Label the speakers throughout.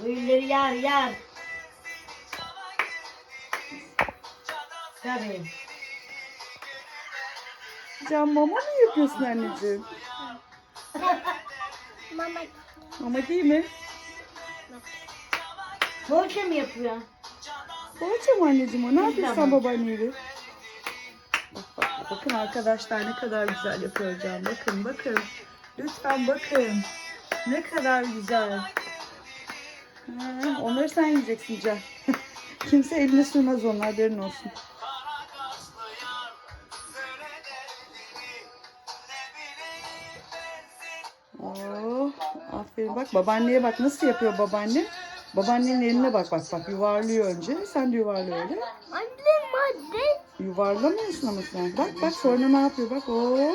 Speaker 1: Öğünleri yar yar. Tabii.
Speaker 2: Can mama mı yapıyorsun anneciğim?
Speaker 3: Mama.
Speaker 2: Mama değil mi?
Speaker 1: Poğaça mı yapıyor?
Speaker 2: Poğaça mı anneciğim o? Ne yapıyorsun sen babaanneyle? Bak, bak, bakın arkadaşlar ne kadar güzel yapıyor Can. Bakın bakın. Lütfen bakın. Ne kadar güzel. Ha, onları sen yiyeceksin Can. Kimse eline sürmez onlar haberin olsun. Oh, aferin bak babaanneye bak nasıl yapıyor babaanne. Babaannenin eline bak bak bak yuvarlıyor önce. Sen de yuvarla öyle.
Speaker 3: Anne madde.
Speaker 2: Yuvarlamıyorsun ama sen. Bak bak sonra ne yapıyor bak. Oo.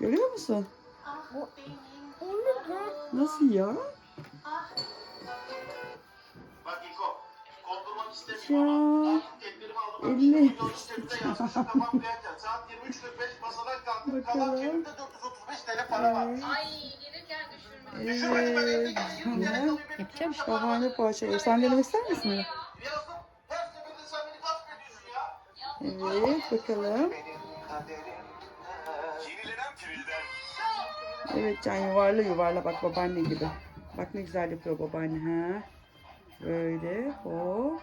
Speaker 2: Görüyor musun? Nasıl ya? Ya.
Speaker 4: ama tedbirimi aldım.
Speaker 2: Elle.
Speaker 4: Video işlerinde yazmışım tamam Bülent'e. Saat 23.45 masadan kalktım. Kalan
Speaker 2: Bakalım.
Speaker 4: cebimde 435 TL para var.
Speaker 2: Evet.
Speaker 4: Düşürmedim. Yani Yapacağım işte.
Speaker 2: Yapıyor. Sen denemek ister misin? Evet bakalım.
Speaker 4: Yenilenen.
Speaker 2: Evet Can yuvarla yuvarla bak babaanne gibi. Bak ne güzel yapıyor babaanne ha. Böyle hop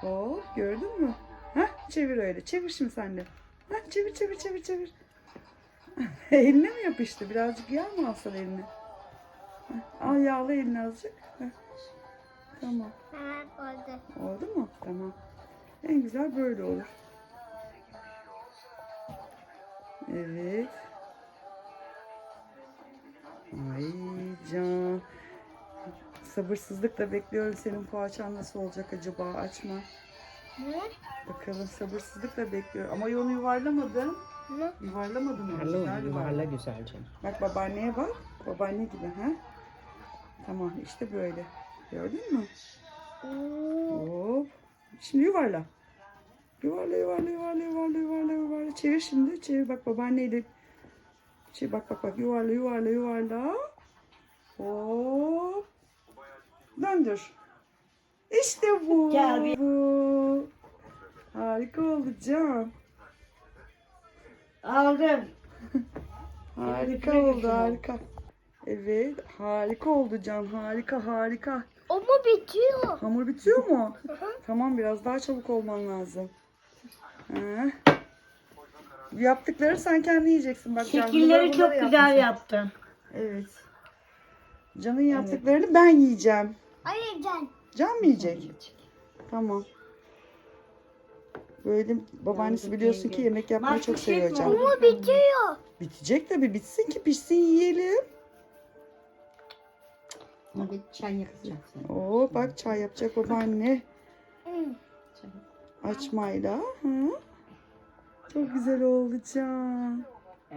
Speaker 2: hop gördün mü? Ha çevir öyle. Çevir şimdi sen de. Ha çevir çevir çevir çevir. eline mi yapıştı? Birazcık yağ mı alsan eline? Al yağla elini azıcık. Tamam.
Speaker 3: Ha oldu.
Speaker 2: Oldu mu? Tamam. En güzel böyle olur. Evet. Ay can. Sabırsızlıkla bekliyorum senin poğaçan nasıl olacak acaba? Açma.
Speaker 3: Ne?
Speaker 2: Bakalım sabırsızlıkla bekliyorum. Ama onu yuvarlamadın.
Speaker 3: Ne?
Speaker 2: Yuvarlamadın. onu.
Speaker 5: Yuvarla
Speaker 2: Güzel
Speaker 5: yuvarla güzelce.
Speaker 2: Bak babaanneye bak. Babaanne gibi ha. Tamam işte böyle. Gördün mü?
Speaker 3: Oo.
Speaker 2: Hop. Şimdi yuvarla. Yuvarla yuvarla yuvarla yuvarla yuvarla yuvarla. Çevir şimdi. Çevir bak babaanneyle. Çevir bak bak bak yuvarla yuvarla yuvarla. Hop. Döndür. İşte bu.
Speaker 1: Gel bir-
Speaker 2: Bu. Harika oldu Can.
Speaker 1: Aldım.
Speaker 2: Harika oldu harika. Evet harika oldu Can. Harika harika.
Speaker 3: O mu bitiyor?
Speaker 2: Hamur bitiyor mu? Tamam biraz daha çabuk olman lazım. Ha. Yaptıkları sen kendi yiyeceksin. Bak
Speaker 1: Şekilleri
Speaker 2: bunları-
Speaker 1: çok güzel
Speaker 2: yapmışsın.
Speaker 1: yaptın.
Speaker 2: Evet. Can'ın yaptıklarını ben yiyeceğim.
Speaker 3: Hayır can.
Speaker 2: Can mı yiyecek? Tamam. Böyle babaannesi biliyorsun ki yemek yapmayı çok seviyor Can.
Speaker 3: mu bitiyor?
Speaker 2: Bitecek tabii bitsin ki pişsin yiyelim.
Speaker 5: Hadi çay yapacaksın.
Speaker 2: Oo bak çay yapacak babaanne. Açmayla. Hı? Çok güzel oldu Can.
Speaker 3: Hı.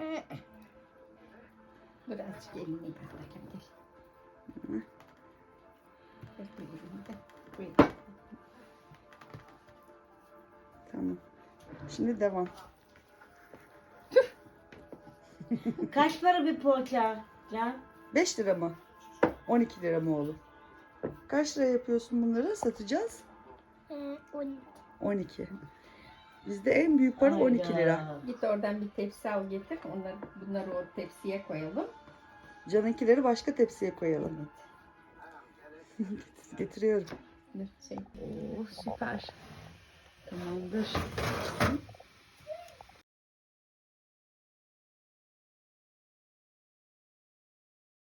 Speaker 5: Birazcık elini yıka bakayım gel. Ver.
Speaker 2: Tamam. Şimdi devam.
Speaker 1: Kaç para bir poğaça? Can?
Speaker 2: 5 lira mı? 12 lira mı oğlum? Kaç lira yapıyorsun bunları? Satacağız.
Speaker 3: Hı, on.
Speaker 2: 12. Bizde en büyük para 12 lira.
Speaker 5: Git oradan bir tepsi al getir. Onları, bunları o tepsiye koyalım.
Speaker 2: Canınkileri başka tepsiye koyalım. Getiriyorum.
Speaker 5: Dur, Şey. Oo, süper.
Speaker 2: Tamamdır.